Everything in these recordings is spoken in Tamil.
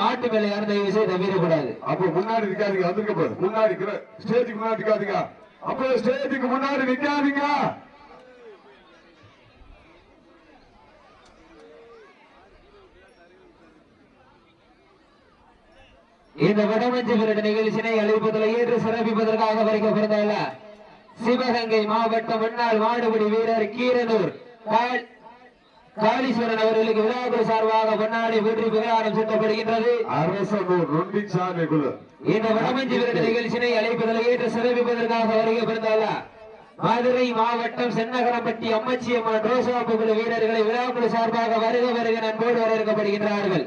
மாட்டு மேல யாரும் தயவு செய்து தவிரக்கூடாது. அப்ப முன்னாடி நிக்காதீங்க வந்திருக்க போது முன்னாடி ஸ்டேஜுக்கு முன்னாடி நிக்காதீங்க. அப்ப ஸ்டேஜுக்கு முன்னாடி நிக்காதீங்க. இந்த வடமஞ்சு விரட்டு நிகழ்ச்சியினை அழைப்பதில் ஏற்று சிறப்பிப்பதற்காக வருகிறதல்ல சிவகங்கை மாவட்ட முன்னாள் மாடுபிடி வீரர் கீரனூர் காளீஸ்வரன் அவர்களுக்கு விழாக்குழு சார்பாக பொன்னாடி வெற்றி பிரகாரம் சுட்டப்படுகின்றது. அரசனூர் நொண்டிச்சாமி குழு இந்த வடமஞ்சு விரட்டு நிகழ்ச்சியினை அழைப்பதில் ஏற்று சிறப்பிப்பதற்காக வருகிறதல்ல மதுரை மாவட்டம் சென்னகரம்பட்டி அம்மச்சியம்மன் ரோசாப்பு குழு வீரர்களை விழாக்குழு சார்பாக வருக வருக நண்போடு வரவேற்கப்படுகின்றார்கள்.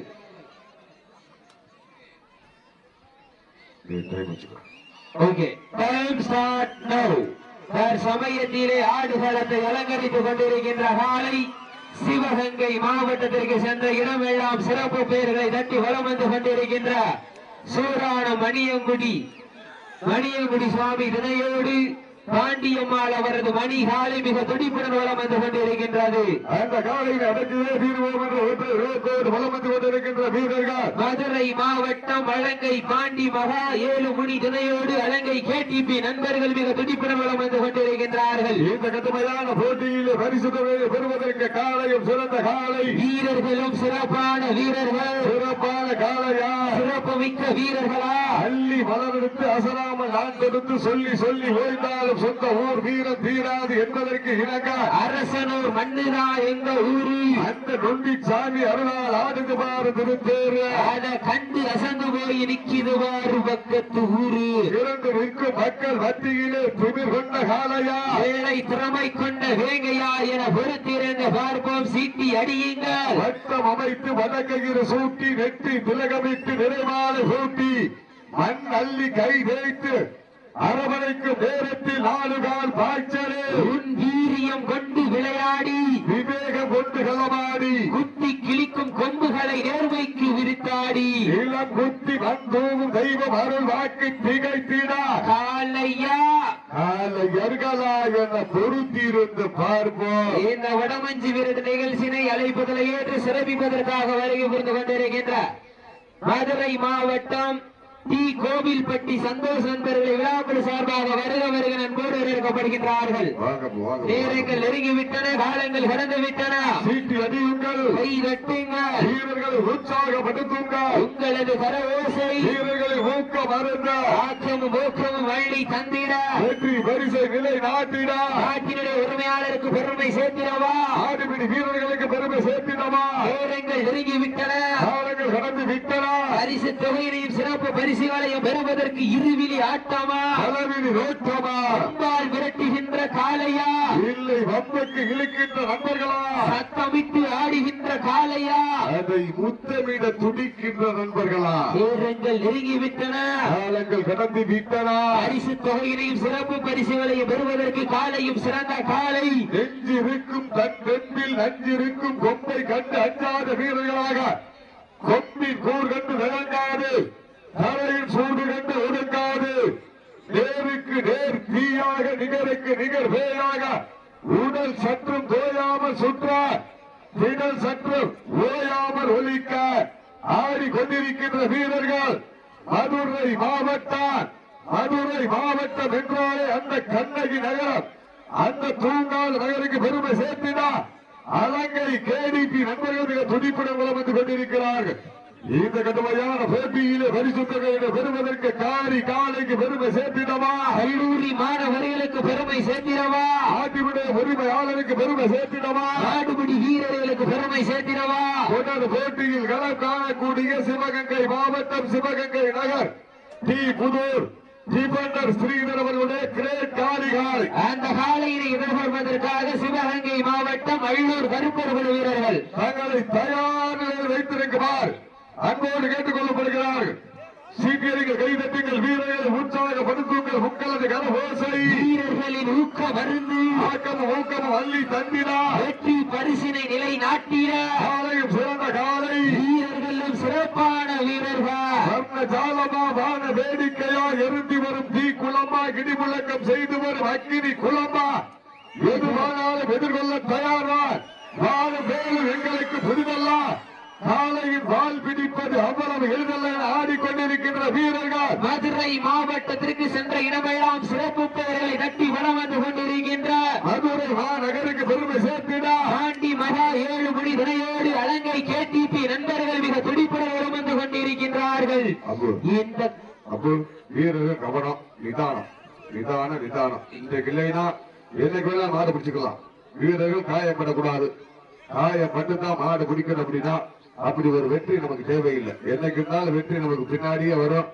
ஓகே டைம் ஸ்டார்ட் நவ் ஆடுகளத்தை அலங்கரித்துக் கொண்டிருக்கின்ற காலை சிவகங்கை மாவட்டத்திற்கு சென்ற இடமெல்லாம் சிறப்பு பெயர்களை தட்டி வலம் வந்து கொண்டிருக்கின்ற சூரான மணியங்குடி மணியங்குடி சுவாமி தினையோடு பாண்டியம்மாள் அவரது மணி காலை மிக துடிப்புடன் வலம் வந்து கொண்டிருக்கின்றது. அந்த காலையில் அடக்கியே தீர்வோம் என்ற வலம் வந்து கொண்டிருக்கின்ற வீரர்கள். மதுரை மாவட்டம் அலங்கை பாண்டி மகா ஏழு முனி துணையோடு அலங்கை கேடிபி நண்பர்கள் மிக துடிப்புடன் வலம் வந்து கொண்டிருக்கின்றார்கள். இந்த கடுமையான போட்டியில் பரிசு தொகையை பெறுவதற்கு காலையும் சிறந்த காலை. வீரர்களும் சிறப்பான வீரர்கள். சிறப்பான காலையா? சிறப்பு மிக்க வீரர்களா? அள்ளி மலரெடுத்து அசராமல் நான் கொடுத்து சொல்லி சொல்லி ஓய்ந்தாலும் சொந்த ஊர் வீரம் தீராது என்பதற்கு இணங்க அரசனூர் மண்ணுதா எங்க ஊரு? அந்த நொண்டி சாமி அருளால் ஆடுது பாரு திருத்தேரு அத கண்டு அசந்து போய் நிக்கிது வாரு பக்கத்து ஊரு. இரண்டு நிற்கும் மக்கள் மத்தியிலே திமிர் கொண்ட காலையா வேலை திறமை கொண்ட வேங்கையா என பொறுத்திருந்த பார்ப்போம். சீட்டி அடியுங்கள். வட்டம் அமைத்து வடக்கையில் சூட்டி நெட்டி திலகமிட்டு நிறைவான சூட்டி மண் அள்ளி கை தேய்த்து அரவணைக்கு நேரத்தில் நாலு கால் பாய்ச்சலே. உன் வீரியம் கொண்டு விளையாடி. விவேகம் கொண்டு களமாடி. குத்தி கிழிக்கும் கொம்புகளை நேர்மைக்கு விரித்தாடி. இளம் குத்தி வந்தோவும் தெய்வம் அருள் வாக்கு திகைத்திடா. காலையா? காலை எருகலா என பொருத்தியிருந்து பார்ப்போம். இந்த வடமஞ்சி விருது நிகழ்ச்சியினை அழைப்பதில் ஏற்று சிறப்பிப்பதற்காக வருகை புரிந்து கொண்டிருக்கின்ற மதுரை மாவட்டம் டி கோவில்பட்டி சந்தோஷ் நண்பர்களை விழாக்குழு சார்பாக வருக வருக நண்போடு வாங்க நேரங்கள் நெருங்கி விட்டன காலங்கள் கடந்து விட்டன சீட்டி அடியுங்கள் கை தட்டுங்கள் வீரர்களை உற்சாகப்படுத்துங்கள். உங்களது கரவோசை வீரர்களை ஊக்கம் அருந்த. ஆக்கமும் ஊக்கமும் வள்ளி தந்திட. வெற்றி பரிசை நிலை நாட்டிட. நாட்டினுடைய உரிமையாளருக்கு பெருமை சேர்த்திடவா? ஆடுபிடி வீரர்களுக்கு பெருமை சேர்த்திடமா நேரங்கள் நெருங்கி விட்டன காலங்கள் கடந்து விட்டன பரிசு தொகையினையும் சிறப்பு பரிசுகளையும் பெறுவதற்கு இருவிழி ஆட்டமா? அளவினி நோக்கமா? அம்பால் விரட்டுகின்ற காளையா? இல்லை வம்புக்கு இழுக்கின்ற நண்பர்களா? சத்தமிட்டு ஆடுகின்ற காளையா? அதை முத்தமிட துடிக்கின்ற நண்பர்களா? நேரங்கள் நெருங்கி விட்டன காலங்கள் கடந்து விட்டன. பரிசு தொகையினையும் சிறப்பு பரிசுகளையும் பெறுவதற்கு காலையும் சிறந்த காலை நெஞ்சிருக்கும் தன் நெஞ்சில் நஞ்சிருக்கும் கொம்பை கண்டு அஞ்சாத வீரர்களாக கொம்பின் கூர் கண்டு விளங்காது தலையின் சூடு கண்டு ஒடுங்காது. நேருக்கு நேர் தீயாக நிகருக்கு நிகர் வேயாக உடல் சற்றும் தோயாமல் சுற்ற திடல் சற்றும் ஓயாமல் ஒலிக்க ஆடி கொண்டிருக்கின்ற வீரர்கள் மதுரை மாவட்டம் மதுரை மாவட்டம் என்றாலே அந்த கண்ணகி நகரம் அந்த தூங்கால் நகருக்கு பெருமை சேர்த்தினா அலங்கை கேடிபி நண்பர்கள் மிக துடிப்புடன் வந்து கொண்டிருக்கிறார்கள். இந்த கடுமையான போட்டியிலே பரிசுத்தகையிட பெறுவதற்கு காரி காலைக்கு பெருமை சேர்த்திடவா? கல்லூரி மாணவர்களுக்கு பெருமை சேர்த்திடவா? ஆட்டிவிட உரிமையாளருக்கு பெருமை சேர்த்திடவா? நாடுபிடி வீரர்களுக்கு பெருமை சேர்த்திடவா? தொடர் போட்டியில் களம் காணக்கூடிய சிவகங்கை மாவட்டம் சிவகங்கை நகர். டி. புதூர் டிபண்டர் ஸ்ரீதர் அவர்களுடைய கிரேட் காளிகாலை அந்த காலையினை எதிர்கொள்வதற்காக சிவகங்கை மாவட்டம் அள்ளூர் கருப்பர்கள் வீரர்கள். தங்களை தயார் நிலையில் வைத்திருக்குமாறு. அன்போடு கேட்டுக் கொள்ளப்படுகிறார்கள் சீக்கியர்கள் கைதட்டுங்கள் வீரர்களை உற்சாகப்படுத்துங்கள் உங்களது கரகோசை. வீரர்களின் ஊக்க மருந்து ஆக்கமும் ஊக்கமும் அள்ளி தந்தினா வெற்றி பரிசினை நிலை நாட்டிட காலையும் சிறந்த காலை. வீரர்களும் சிறப்பான வீரர்கள். வர்ண ஜாலமா வான வேடிக்கையா எருந்தி வரும் தீ குளமா இடிமுழக்கம் செய்து வரும் அக்கினி குளமா. எதுவானாலும் எதிர்கொள்ள தயாரா. வாழும் வேலும் எங்களுக்கு புதிதல்ல. காலையில் வால் பிடிப்பது அவ்வளவு எளிதல்ல என ஆடிக்கொண்டிருக்கின்ற வீரர்கள். மதுரை மாவட்டத்திற்கு சென்ற இடமெல்லாம் சிறப்பு பெயர்களை தட்டி வளம் வந்து கொண்டிருக்கின்ற மதுரை மாநகருக்கு பெருமை சேர்த்திடா. பாண்டி மகா ஏழு மணி துணையோடு அலங்கை கேடிபி நண்பர்கள் மிக துடிப்புடன் வலம் வந்து கொண்டிருக்கின்றார்கள். இந்த அப்பு வீரர்கள் கவனம் நிதானம் நிதான நிதானம். இன்றைக்கு இல்லைன்னா என்னைக்கு வேணா மாடு பிடிச்சுக்கலாம். வீரர்கள் காயப்படக்கூடாது. காயப்பட்டு தான் மாடு பிடிக்கணும் அப்படின்னா அப்படி ஒரு வெற்றி நமக்கு தேவையில்லை. என்னைக்கு இருந்தாலும் வெற்றி நமக்கு பின்னாடியே வரும்.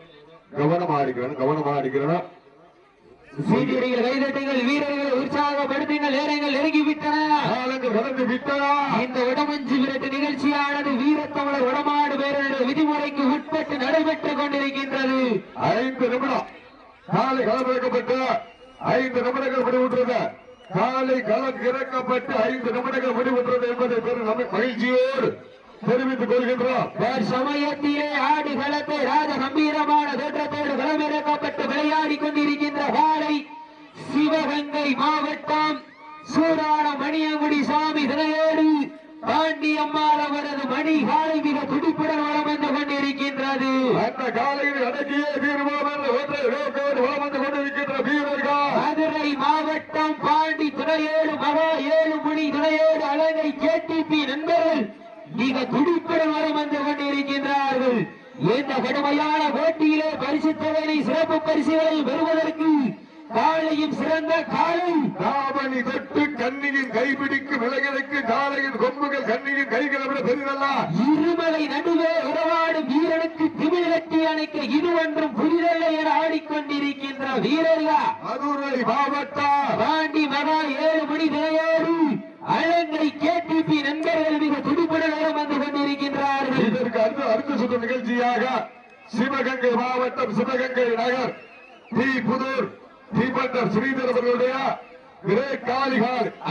கவனமா அடிக்கணும் கவனமா அடிக்கணும் சீனியர்கள் கைதட்டுங்கள் வீரர்களை உற்சாகப்படுத்துங்கள் நேரங்கள் நெருங்கிவிட்டன. காலங்கள் கடந்து விட்டனா. இந்த வடமஞ்சு விரட்டு நிகழ்ச்சியானது வீரத்தமிழர் வடமாடு பேரனுடைய விதிமுறைக்கு உட்பட்டு நடைபெற்றுக் கொண்டிருக்கின்றது. ஐந்து நிமிடம். காலை களம் இறக்கப்பட்டு ஐந்து நிமிடங்கள் முடிவுற்றது. காலை களம் இறக்கப்பட்டு ஐந்து நிமிடங்கள் முடிவுற்றது என்பதை பெரும் மகிழ்ச்சியோடு தெரிவித்துக் கொள்கின்றோம். சமயத்திலே ஆடு களத்தை ராஜ கம்பீரமான தோற்றத்தோடு களமிறக்கப்பட்டு விளையாடி கொண்டிருக்கின்ற காலை சிவகங்கை மாவட்டம் சூடான மணியங்குடி சாமி திரையோடு பாண்டியம்மாள் அவரது மணி காலை மிக துடிப்புடன் வளம் வந்து கொண்டிருக்கின்றது. அந்த காலையில் அடக்கியே நோக்கோடு வலம் வந்து கொண்டிருக்கின்ற வீரர்கள். மதுரை மாவட்டம் பாண்டி துணையோடு மகா ஏழு மணி துணையோடு அழகை கேடிபி நண்பர்கள் மிக துடிப்புடன் வரம் வந்து கொண்டிருக்கின்றார்கள் இந்த கடுமையான போட்டியிலே பரிசு தொகையை சிறப்பு பரிசுகளை பெறுவதற்கு காலையும் சிறந்த காலை. ராமணி தொட்டு கண்ணியின் கைபிடிக்கும் இளைஞனுக்கு காலையின் கொம்புகள் கண்ணியின் கைகளை விட பெரிதல்ல. இருமலை நடுவே உறவாடும் வீரனுக்கு திமிழ் கட்டி அணைக்க இது ஒன்றும் புரிதல்ல என ஆடிக்கொண்டிருக்கின்ற வீரர்கள்? மதுரை மாவட்டம். பாண்டி மகா ஏழு மணி திரையோடு அழங்கை கேடிபி நண்பர்கள் மிக துடிப்புடன் வந்து கொண்டிருக்கின்றார்கள். இதற்கு அடுத்த அடுத்த சுற்று நிகழ்ச்சியாக சிவகங்கை மாவட்டம் சிவகங்கை நகர் டி புதூர் தீபந்தர் ஸ்ரீதர் அவர்களுடைய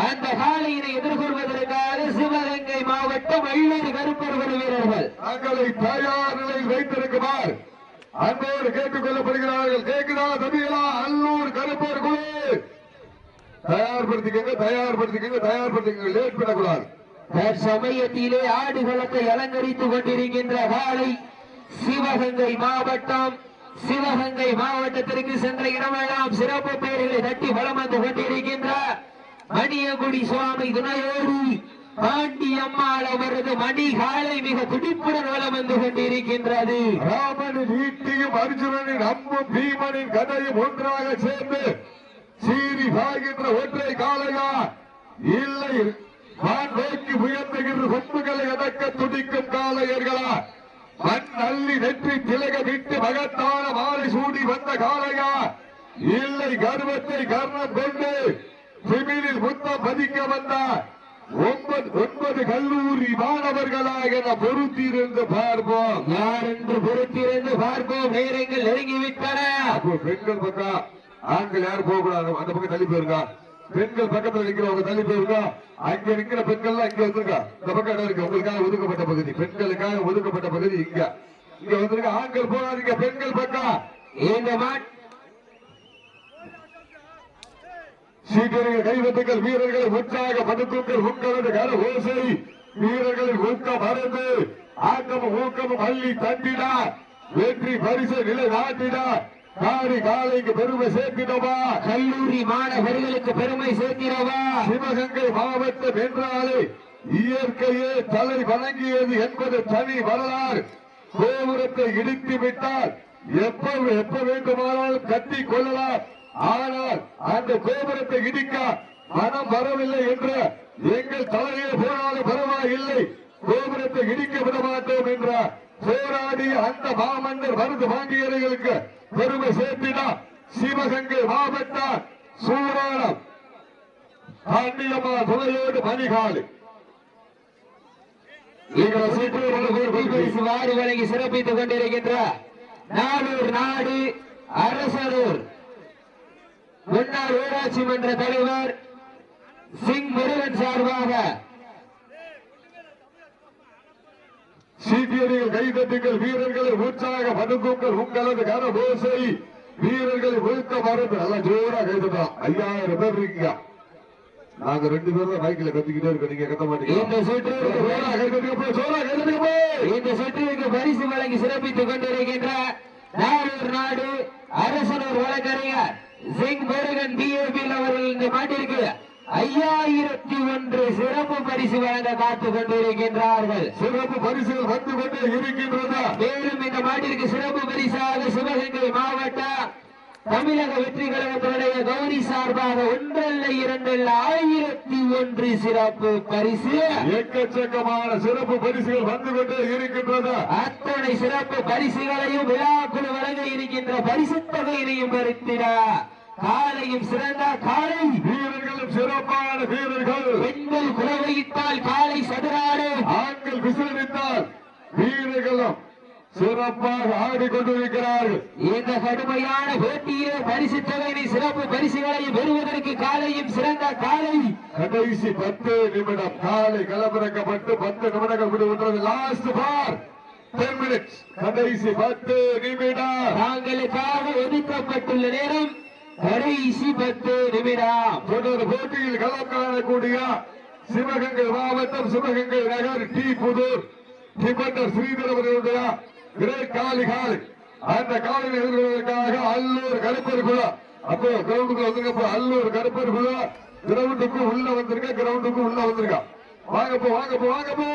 அந்த காலையினை எதிர்கொள்வதற்காக சிவகங்கை மாவட்டம் வெள்ளூர் கருப்பர்கள் வீரர்கள். தங்களை தயார் நிலையில் வைத்திருக்குமாறு அன்போடு கேட்டுக் கொள்ளப்படுகிறார்கள். கேட்குதா தம்பிகளா அல்லூர் கருப்பர் குழு. தயார்படுத்திக்கங்க தயார்படுத்திக்கங்க தயார்படுத்திக்கங்க. லேட் பண்ணக்கூடாது. தற்சமயத்திலே ஆடுகளத்தை அலங்கரித்துக் கொண்டிருக்கின்ற காலை சிவகங்கை மாவட்டம் சிவகங்கை மாவட்டத்திற்கு சென்ற இடமெல்லாம் சிறப்பு பெயர்களை தட்டி வலம் வந்து கொண்டிருக்கின்ற மணியகுடி சுவாமி துணையோடு பாண்டியம்மாள் அவரது மணி காலை மிக துடிப்புடன் வலம் வந்து கொண்டிருக்கின்றது. ராமனின் ஈட்டியும் அர்ஜுனனின் அம்பும் பீமனின் கதையும் ஒன்றாக சேர்ந்து சீறி பாய்கின்ற ஒற்றை காளையா? இல்லை. வான் நோக்கி உயர்த்துகின்ற கொம்புகளை அடக்க துடிக்கும் காளையர்களா? மண் அள்ளி நெற்றி திலக விட்டு மகத்தான மாலை சூடி வந்த காளையா? இல்லை. கர்வத்தை கர்ணம் கொண்டு திமிழில் முத்தம் பதிக்க வந்த ஒன்பது ஒன்பது கல்லூரி மாணவர்களாக என பொருத்தியிருந்து பார்ப்போம். யார் என்று பொறுத்திருந்து பார்ப்போம். நேரங்கள் நெருங்கிவிட்டன. பெண்கள் பக்கம் ஆண்கள் யாரும் போக கூடாது அந்த பக்கம் தள்ளி போயிருங்க. பெண்கள் பக்கத்துல நிக்கிறவங்க தள்ளி போயிருங்க. அங்க நிக்கிற பெண்கள் இங்க வந்துருங்க. இந்த பக்கம் இடம் இருக்கு. உங்களுக்காக ஒதுக்கப்பட்ட பகுதி. பெண்களுக்காக ஒதுக்கப்பட்ட பகுதி இங்க. இங்க வந்துருங்க. ஆண்கள் போகாதீங்க. பெண்கள் பக்கம். சீக்கிரங்க சீக்கிரங்கள் கைவத்துக்கள் வீரர்களை உற்சாக படுத்துங்கள் உங்களது கர ஓசை. வீரர்களின் ஊக்கம் மறந்து ஆக்கமும் ஊக்கமும் அள்ளி தண்டினார் வெற்றி பரிசை நிலை நாட்டினார் காரி காலைக்கு பெருமை சேர்த்திடவா கல்லூரி மாணவர்களுக்கு பெருமை சேர்க்கிறவா? சிவகங்கை மாவட்டம் என்றாலே இயற்கையே தலை வணங்கியது என்பது தனி வரலாறு. கோபுரத்தை இடித்து விட்டால் எப்ப எப்ப வேண்டுமானாலும் கட்டி கொள்ளலாம். ஆனால் அந்த கோபுரத்தை இடிக்க மனம் வரவில்லை என்று எங்கள் தலையே போனாலும் பரவாயில்லை. கோபுரத்தை இடிக்க விட மாட்டோம் என்ற போராடிய அந்த மாமன்னர் மருந்து வாங்கியவர்களுக்கு பெருமை சேர்த்தினா சிவகங்கை மாவட்ட சூராணம் பாண்டியம்மா துணையோடு மணிகாலி வாரி வழங்கி சிறப்பித்துக் கொண்டிருக்கின்ற நாடூர் நாடு அரசனூர் முன்னாள் ஊராட்சி மன்ற தலைவர் சிங் முருகன் சார்பாக சீக்கியர்கள் கைதட்டுங்கள் வீரர்களை உற்சாக பதுக்குங்கள் உங்களது கரபோசை வீரர்களை ஊக்க மருந்து நல்லா ஜோரா கைதட்டலாம். ஐயாயிரம் பேர் இருக்கீங்க. நாங்க ரெண்டு பேரும் தான் பைக்ல கத்திக்கிட்டே இருக்கோம். நீங்க கத்த மாட்டீங்க இந்த சோழா கத்துக்க போய். இந்த சுற்றுக்கு பரிசு வழங்கி சிறப்பித்துக் கொண்டிருக்கின்ற நாடூர் நாடு அரசனூர் வழக்கறிஞர் சிங் முருகன் பிஏபி அவர்கள் இந்த மாட்டிற்கு ஐயாயிரத்தி ஒன்று சிறப்பு பரிசு வழங்க காத்துக் கொண்டிருக்கின்றார்கள். சிறப்பு பரிசுகள் வந்து கொண்டே இருக்கின்றதா? மேலும் இந்த மாட்டிற்கு சிறப்பு பரிசாக சிவகங்கை மாவட்டம் தமிழக வெற்றி கழகத்தினுடைய கௌரி சார்பாக ஒன்றல்ல இரண்டல்ல ஆயிரத்தி ஒன்று சிறப்பு பரிசு. எக்கச்சக்கமான சிறப்பு பரிசுகள் வந்து கொண்டே இருக்கின்றதா? அத்தனை சிறப்பு பரிசுகளையும் விழாக்குழு வழங்க இருக்கின்ற பரிசு தொகையினையும் பெருத்திட. காலையும் சிறந்த காலை. வீரர்களும் சிறப்பான வீரர்கள். பெண்கள் குலவையிட்டால் காலை சதுராடு ஆண்கள் விசிலடித்தால் வீரர்களும் சிறப்பாக ஆடிக்கொண்டிருக்கிறார்கள். இந்த கடுமையான போட்டியிலே பரிசு தொகையினை சிறப்பு பரிசுகளையும் பெறுவதற்கு காலையும் சிறந்த காலை. கடைசி பத்து நிமிடம். காலை கலப்பிறக்கப்பட்டு பத்து நிமிடங்கள் விடுகின்றது லாஸ்ட் பார் டென் மினிட்ஸ் கடைசி பத்து நிமிடம். தாங்களுக்காக ஒதுக்கப்பட்டுள்ள நேரம். கடைசி பத்து நிமிடம். தொடர் போட்டியில் களம் காணக்கூடிய சிவகங்கை மாவட்டம் சிவகங்கை நகர் டி புதூர் டிபண்டர் ஸ்ரீதர் அவர்களுடைய கிரேட் காலி காலி. அந்த காலையில் நிகழ்வுகளுக்காக அல்லூர் கருப்பர் குழா அப்போ கிரவுண்டுக்கு வந்துருக்கப்போ அல்லூர் கருப்பர் குழா கிரவுண்டுக்கு உள்ள வந்திருக்க கிரவுண்டுக்கு உள்ள வந்திருக்கா. வாங்கப்போ வாங்கப்போ வாங்கப்போ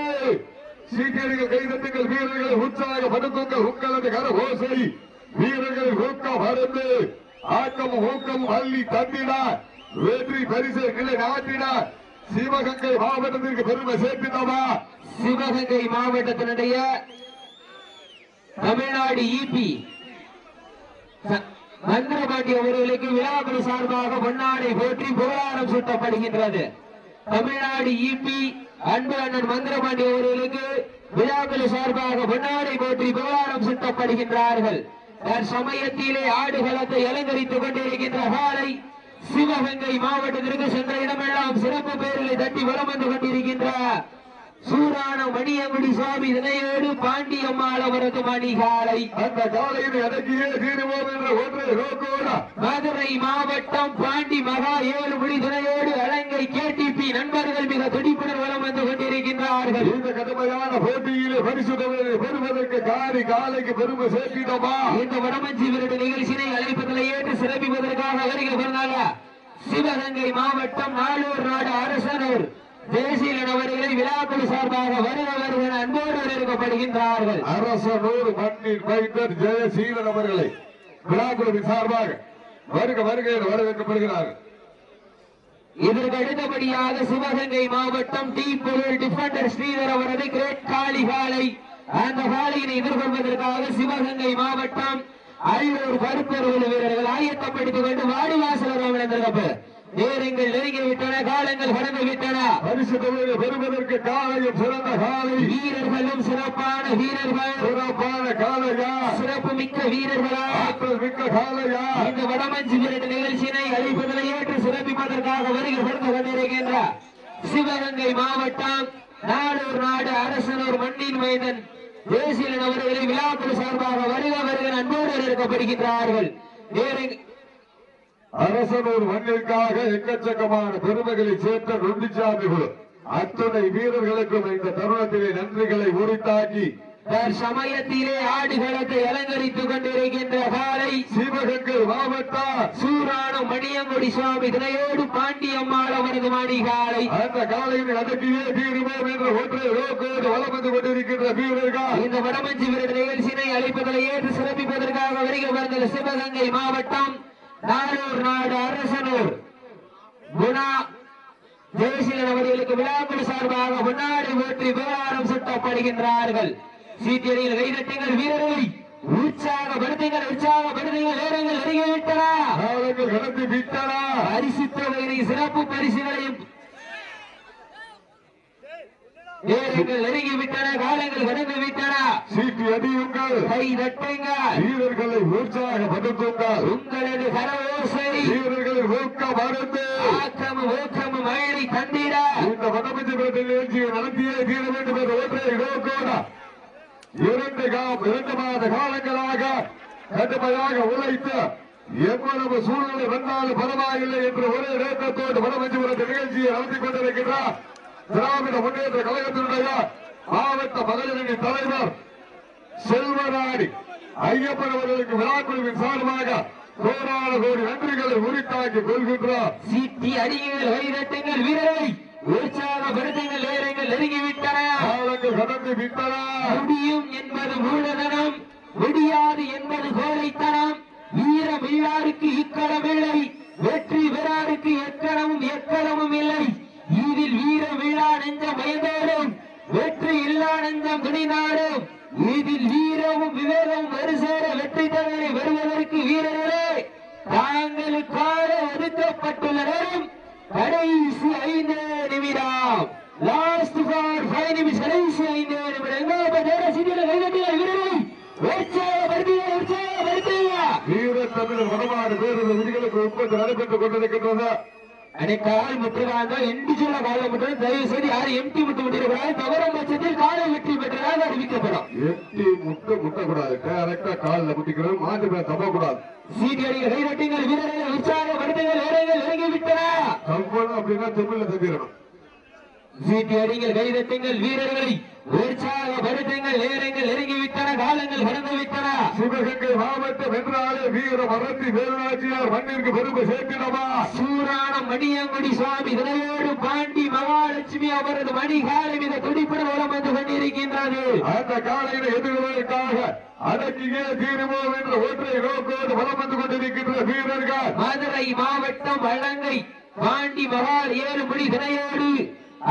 சீக்கிரங்கள் கைதட்டுங்கள் வீரர்கள் உற்சாகப்படுத்துங்கள். உங்களது கர ஓசை வீரர்கள் ஊக்கம் மருந்து ஆக்கம் ஊக்கம் அள்ளி தந்தினார். வெற்றி பரிசு கிளை சிவகங்கை மாவட்டத்திற்கு பெருமை சேர்த்தினவா சிவகங்கை மாவட்டத்தினுடைய தமிழ்நாடு இபி மந்திரபாண்டி அவர்களுக்கு விழாக்குழு சார்பாக பொன்னாடை போற்றி புகழாரம் சூட்டப்படுகின்றது. தமிழ்நாடு இபி அன்பு அண்ணன் மந்திரபாண்டி அவர்களுக்கு விழாக்குழு சார்பாக பொன்னாடை போற்றி புகழாரம் சூட்டப்படுகின்றார்கள். சமயத்திலே ஆடுகளத்தை அலங்கரித்துக் கொண்டிருக்கின்ற காலை சிவகங்கை மாவட்டத்திற்கு சென்ற இடமெல்லாம் சிறப்பு பெயர்களை தட்டி வலம் வந்து கொண்டிருக்கின்ற சூரான மணியங்குடி சுவாமி தினையோடு பாண்டியம்மாள் அவரது மணிகாலை. அந்த காலையில் அடக்கியே தீருவோம் என்ற ஒன்றை நோக்கோடா மதுரை மாவட்டம் பாண்டி மகா ஏழு மணி துணையோடு அலங்கை கேடிபி நண்பர்கள் மிக துடிப்புடன் வலம் வந்து கொண்டிருக்கின்றார்கள். இந்த கடுமையான போட்டியிலே பரிசு பெறுவதற்கு காரி காலைக்கு பெருமை சேர்த்தினோமா இந்த வடமஞ்சி விருது நிகழ்ச்சியினை அழைப்பதில் ஏற்று சிறப்பிப்பதற்காக வருகை பிறந்தாங்க சிவகங்கை மாவட்டம் நாளூர் நாடு அரசனூர். தேசிய அவர்களை விழாக்குழு சார்பாக வருக வருகிற அன்போடு வரவேற்கப்படுகின்றார்கள் அரசனூர் மண்ணின் மைந்தர் ஜெயசீலன் அவர்களை விழாக்குழுவின் சார்பாக வருக வருக என வரவேற்கப்படுகிறார்கள். இதற்கு அடுத்தபடியாக சிவகங்கை மாவட்டம் டி பொருள் டிஃபெண்டர் ஸ்ரீதர் அவரது கிரேட் காளி காலை அந்த காலையினை எதிர்கொள்வதற்காக சிவகங்கை மாவட்டம் அரியலூர் கருப்பொருள் வீரர்கள் ஆயத்தப்படுத்திக் கொண்டு வாடிவாசல் வந்திருக்கப்ப நேரங்கள் நெருங்கிவிட்டன காலங்கள் கடந்து விட்டன பரிசு தொகையை பெறுவதற்கு காலையும் சிறந்த காலை. வீரர்களும் சிறப்பான வீரர்கள். சிறப்பான காலையா? சிறப்பு மிக்க வீரர்களா? ஆற்றல் மிக்க காலையா? இந்த வடமஞ்சி விரட்டு நிகழ்ச்சியினை அளிப்பதில் ஏற்று சிறப்பிப்பதற்காக வருகை கொடுத்து கொண்டிருக்கின்ற சிவகங்கை மாவட்டம் நாடூர் நாடு அரசனூர் மண்ணின் மைதன் தேசியன் அவர்களை விழாக்குழு சார்பாக வருக வருக அன்போடு இருக்கப்படுகின்றார்கள் நேரங்க- அரசனூர் மண்ணிற்காக எக்கச்சக்கமான பெருமைகளை சேர்த்த நொண்டிச்சாமி குழு அத்துணை வீரர்களுக்கும் இந்த தருணத்திலே நன்றிகளை உரித்தாக்கி சமயத்திலே ஆடுகளத்தை அலங்கரித்துக் கொண்டிருக்கின்ற காலை சிவகங்கை மாவட்டம் சூரானும் மணியங்குடி சுவாமி தினையோடு பாண்டியம்மாள் அவரது மணிகாலை. அந்த காலையில் அடக்கியே தீருவோம் என்ற ஒன்றை நோக்கோடு வலம் வந்து கொண்டிருக்கின்ற வீரர்கள். இந்த வடமஞ்சி விருது நிகழ்ச்சியினை அளிப்பதில் ஏற்று சிறப்பிப்பதற்காக வருகை வந்த சிவகங்கை மாவட்டம் நாளூர் நாடு அரசனூர். குணா ஜெயசீலன் அவர்களுக்கு விழாக்குழு சார்பாக முன்னாடி போற்றி விவகாரம் சுட்டப்படுகின்றார்கள். சீட்டியடியில் கைதட்டுங்கள் வீரர்களை. உற்சாகப்படுத்துங்கள் உற்சாகப்படுத்துங்கள் நேரங்கள் நெருங்கிவிட்டன. காலங்கள் கடந்து விட்டனா. தொகையினை சிறப்பு பரிசுகளையும் நேரங்கள் நெருங்கிவிட்டன காலங்கள் கடந்து விட்டன சீட்டி அடியுங்கள் கை தட்டுங்கள். வீரர்களை உற்சாகப்படுத்துங்கள் உங்களது கரவோசை வீரர்களை ஊக்க மறந்து ஆக்கமும் ஊக்கமும் மழை தந்திட. இந்த வடமஞ்சு பேட்டை நிகழ்ச்சியை நடத்தியே தீர வேண்டும் என்ற ஒன்றை நோக்கோட இரண்டு கா- இரண்டு மாத காலங்களாக கடுமையாக உழைத்து எவ்வளவு சூழ்நிலை வந்தாலும் பரவாயில்லை என்று ஒரே நோக்கத்தோடு வடமஞ்சுபுரத்து நிகழ்ச்சியை நடத்தி கொண்டிருக்கிறார் திராவிட முன்னேற்ற கழகத்தினுடைய மாவட்ட மகளிரணி தலைவர் செல்வராணி ஐயப்பன் அவர்களுக்கு விழாக்குழுவின் சார்பாக கோடான கோடி நன்றிகளை உரித்தாக்கி கொள்கின்றார். சீட்டி அடியுங்கள் வைரட்டுங்கள் வீரரை உற்சாகப்படுத்துங்கள் நேரங்கள் நெருங்கிவிட்டன. காலங்கள் கடந்து விட்டன. முடியும் என்பது மூலதனம் முடியாது என்பது கோழைத்தனம். வீரம் இல்லாருக்கு இக்கடமில்லை வெற்றி பெறாருக்கு எக்கடமும் எக்கடமும் இல்லை. இதில் வீரம் இல்லா நெஞ்சம் பயந்தோடும் வெற்றி இல்லா நெஞ்சம் துணிநாடும் இதில் வீரமும் விவேகமும் வருசேர வெற்றி தவறி வருவதற்கு வீரர்களே தாங்களுக்காக ஒதுக்கப்பட்டுள்ள நேரம் கடைசி ஐந்து நிமிடம். லாஸ்ட் ஃபார் ஃபைவ் நிமிஷம் கடைசி ஐந்து நிமிடம். எங்க நேர சீட்டில் கைதட்டிய வீரரை வீர தமிழர் வடமாறு பேருந்து விதிகளுக்கு உட்பட்டு நடைபெற்றுக் கொண்டிருக்கின்றது. அடே கால் எண்டி சொல்ல காலை முட்டு தயவு செய்து யாரும் எம்டி முட்டு விட்டுக்கூடாது தவறும் பட்சத்தில் காலை வெற்றி பெற்றதாக அறிவிக்கப்படும். எட்டி முட்டை முட்டக்கூடாது. டைரக்டா காலில் முட்டிக்கிறது மாட்டு பேர் தப்பக்கூடாது. சீட்டி அடிகள் கைதட்டுங்கள். வீரர்களை உற்சாகப்படுத்துங்கள் நேரங்கள் நெருங்கி விட்டன தப்பணும் அப்படின்னா தமிழ்ல தப்பிடணும். சீட்டி அடிங்கள் கைதட்டுங்கள் வீரர்களை உற்சாகப்படுத்துங்கள் நேரங்கள் நெருங்கி விட்டன காலங்கள் கடந்து விட்டன சிவகங்கை மாவட்டம் என்றாலே வீர மரத்தி வேலுநாச்சியார் மண்ணிற்கு பெருமை சேர்த்திடமா சூராணம் மணியங்குடி சுவாமி இதனையோடு பாண்டி மகாலட்சுமி அவரது மணிகாலை மீது துடிப்புடன் வலம் வந்து கொண்டிருக்கின்றது. அந்த காலையில எதிர்வதற்காக அடக்கியே தீருவோம் என்ற ஒற்றை நோக்கோடு வலம் வந்து கொண்டிருக்கின்ற வீரர்கள். மதுரை மாவட்டம் அலங்கை பாண்டி மகால் ஏழு மணி தினையோடு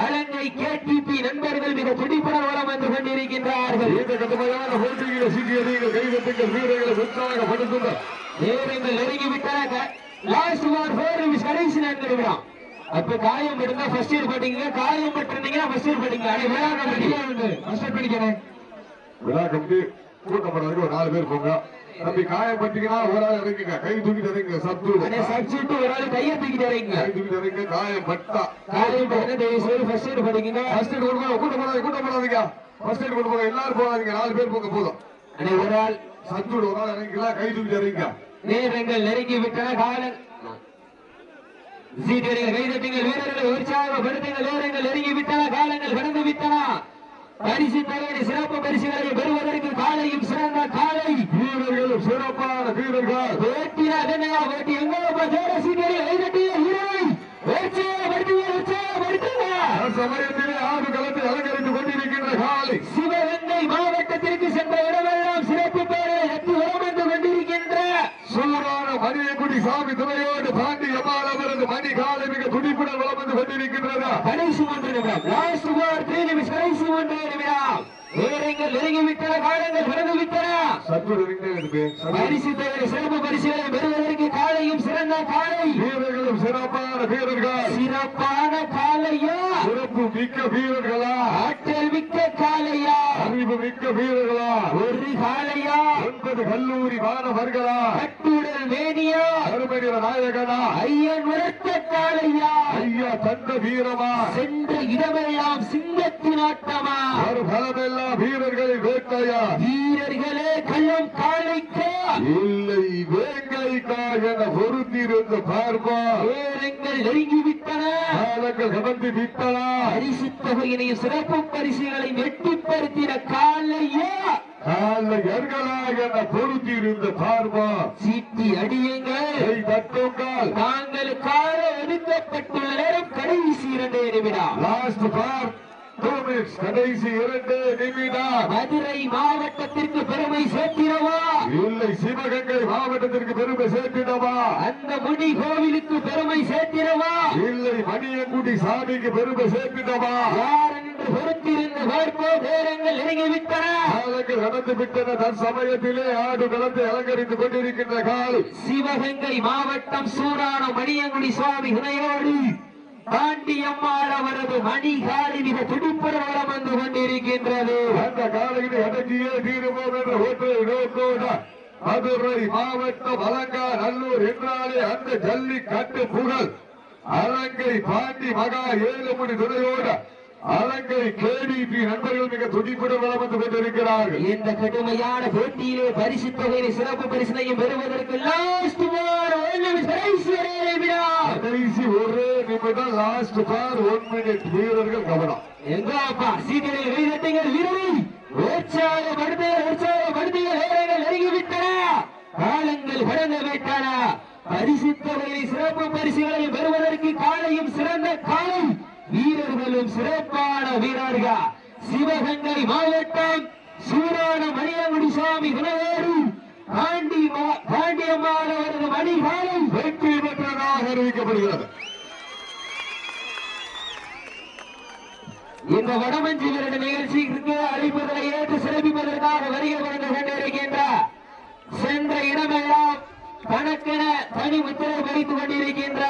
அலங்கை கேடிபி நண்பர்கள் மிக துடிப்புடன் வலம் வந்து கொண்டிருக்கின்றார்கள். இந்த கடுமையான போட்டியில சிக்கியதீர்கள் கைதட்டுங்கள் வீரர்களை உற்சாகப்படுத்துங்கள் நேரங்கள் நெருங்கி விட்டன லாஸ்ட் ஓவர் ஃபோர் நிமிஷம் கடைசி நான்கு நிமிடம். அப்ப காயம் இருந்தா ஃபர்ஸ்ட் இயர் படிங்க காயம் பட்டிருந்தீங்கன்னா ஃபர்ஸ்ட் இயர் படிங்க. அடே வேளாண் படிக்க ஃபர்ஸ்ட் இயர் படிக்கிறேன் விழா கமிட்டி கூட்டம் ஒரு நாலு பேர் போங்க. தம்பி காயம் பட்டீங்கன்னா ஒரு ஆள் இறங்குங்க. கை தூக்கிட்டு இறங்குங்க. சத்து. சப்ஸ்டியூட் ஒரு ஆள் கையை தூக்கிட்டு கை இறங்குங்க. காயம் பட்டா. காயம் பட்டினா தயவு செய்து ஃபர்ஸ்ட் இயர் படிங்க. ஃபர்ஸ்ட் எய்ட் கொடுங்க. கூட்டம் போடாதீங்க கூட்டம் போடாதீங்க. ஃபர்ஸ்ட் எய்ட் கொடுங்க. எல்லாரும் போடாதீங்க நாலு பேர் போங்க போதும். அடே ஒரு ஆள். சத்து ஒரு ஆள் இறங்கிக்கலாம் கை தூக்கிட்டு இறங்குங்க. நேரங்கள் நெருங்கி விட்டன காலம். சீட்டடிகள் கைதட்டுங்கள் வீரர்களை உற்சாகப்படுத்துங்கள். நேரங்கள் நெருங்கி விட்டன காலங்கள் கடந்து விட்டன. பரிசு தலைவரை சிறப்பு பரிசுகளை பெறுவதற்கு காலையும் சிறந்த காலை. வீரர்களும் சிறப்பான வீரர்கள். வேட்டினா அதனையா வேட்டி எங்க சேர சீட்டடிகள் கைதட்டிய வீரரை. உற்சாகப்படுத்துங்க உற்சாகப்படுத்துங்க. சமயத்திலே ஆடு களத்தை அலங்கரித்துக் கொண்டிருக்கின்ற காலை சிவகங்கை மாவட்டத்திற்கு சென்ற இடமெல்லாம் சிறப்பு பெயரை எட்டு வரம் வந்து கொண்டிருக்கின்ற. சூரான மணியக்குடி சாமி துணையோடு பாண்டி அம்மாள் அவரது மணி காலை மிக துடிப்புடன் வளம் வந்து கொண்டிருக்கின்றன. கடைசி மூன்று நிமிடம். த்ரீ நிமிஷம் கடைசி மூன்று நிமிடம் நேரங்கள் நெருங்கி விட்டன காலங்கள் கடந்து விட்டன பரிசு தவிர சிறப்பு பரிசுகளை பெறுவதற்கு காலையும் சிறந்த காலை. வீரர்களும் சிறப்பான வீரர்கள். சிறப்பான காலையா? சிறப்பு மிக்க வீரர்களா? ஆற்றல் மிக்க காலையா? அறிவு மிக்க வீரர்களா? ஒரு காலையா ஒன்பது கல்லூரி மாணவர்களா? கட்டுடல் மேனியா? அருமையில நாயகனா? ஐயன் உரத்த காலையா ஐயா தந்த வீரமா? சென்ற இடமெல்லாம் சிங்கத்தின் ஆட்டமா? ஒரு பலமெல்லாம் வீரர்களின் வேட்டையா? வீரர்களே கள்ளம் காலைக்கா? இல்லை வேங்கைக்கா என பொருத்தியிருந்த பார்ப்பா. நேரங்கள் நெருங்கி விட்டன. காலங்கள் கடந்து விட்டனா. பரிசு தொகையினையும் சிறப்பு பரிசுகளை வெட்டிப்படுத்தின காலையா காலையர்களா என பொருத்தியிருந்த பார்ப்பா. சீட்டி அடியுங்கள். தட்டுங்கள். தாங்களுக்காக ஒதுக்கப்பட்டுள்ள நேரம் கடைசி இரண்டே நிமிடம். லாஸ்ட் பார் மினிட்ஸ் கடைசி இரண்டு நிமிடம். மதுரை மாவட்டத்திற்கு பெருமை சேர்த்திடவா? இல்லை சிவகங்கை மாவட்டத்திற்கு பெருமை சேர்த்திடவா? அந்த முடி கோவிலுக்கு பெருமை சேர்த்திடவா? இல்லை மணியங்குடி சாமிக்கு பெருமை சேர்த்திடவா? யார் என்று பொறுத்திருந்து பார்ப்போம் நேரங்கள் நெருங்கி விட்டன காலங்கள் நடந்து விட்டன. தற்சமயத்திலே ஆடு அலங்கரித்துக் கொண்டிருக்கின்ற கால். சிவகங்கை மாவட்டம் சூடான மணியங்குடி சுவாமி இணையோடு பாண்டியம்மாள் அவரது மணிகாலி மிக துடிப்புடன் வலம் வந்து கொண்டிருக்கின்றது. அந்த காலையில் அடங்கியே தீருவோம் என்ற ஒற்றை நோக்கோடு மதுரை மாவட்டம் அலங்கார் நல்லூர் என்றாலே அந்த ஜல்லிக்கட்டு புகழ். அலங்கை பாண்டி மகா ஏழு மணி துணையோட அலங்கை கேடிபி நண்பர்கள் மிக துடிப்புடன் வளம் வந்து கொண்டிருக்கிறார்கள். இந்த கடுமையான போட்டியிலே பரிசு தொகையை சிறப்பு பரிசனையும் பெறுவதற்கு லாஸ்ட் ஓவர் கடைசி ஒரே நிமிடம் லாஸ்ட் பார் ஒன் மினிட் வீரர்கள் கவனம். எங்க அப்பா சீக்கிரம் கைதட்டுங்கள் வீரரை. உற்சாகப்படுத்த உற்சாகப்படுத்திய நேரங்கள் நெருங்கிவிட்டன காலங்கள் கடந்து விட்டன. பரிசு தொகையை சிறப்பு பரிசுகளை பெறுவதற்கு காலையும் சிறந்த காலை வீரர்களும் சிறப்பான வீரர்கள். சிவகங்கை மாவட்டம் சூரான மணியங்குடி சாமி குணவேறு பாண்டி பாண்டியம்மாள் அவரது மணிகாலை வெற்றி பெற்றதாக அறிவிக்கப்படுகிறது. இந்த வடமஞ்சி விரட்டு நிகழ்ச்சிக்கு அழைப்பதனை ஏற்று சிறப்பிப்பதற்காக வருகை வந்து கொண்டிருக்கின்ற சென்ற இடமெல்லாம் தனக்கென தனி உத்தரவு வைத்துக் கொண்டிருக்கின்ற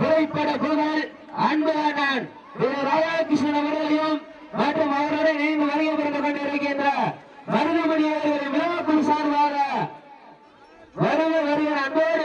திரைப்பட புகழ் அன்புகாண்டான் திரு ராதாகிருஷ்ணன் அவர்களையும் மற்றும் அவருடன் இணைந்து வருகை புரிந்து கொண்டிருக்கின்ற மருதமணி அவர்களின் விழாக்குழு சார்பாக வருகை வருகிற அன்போடு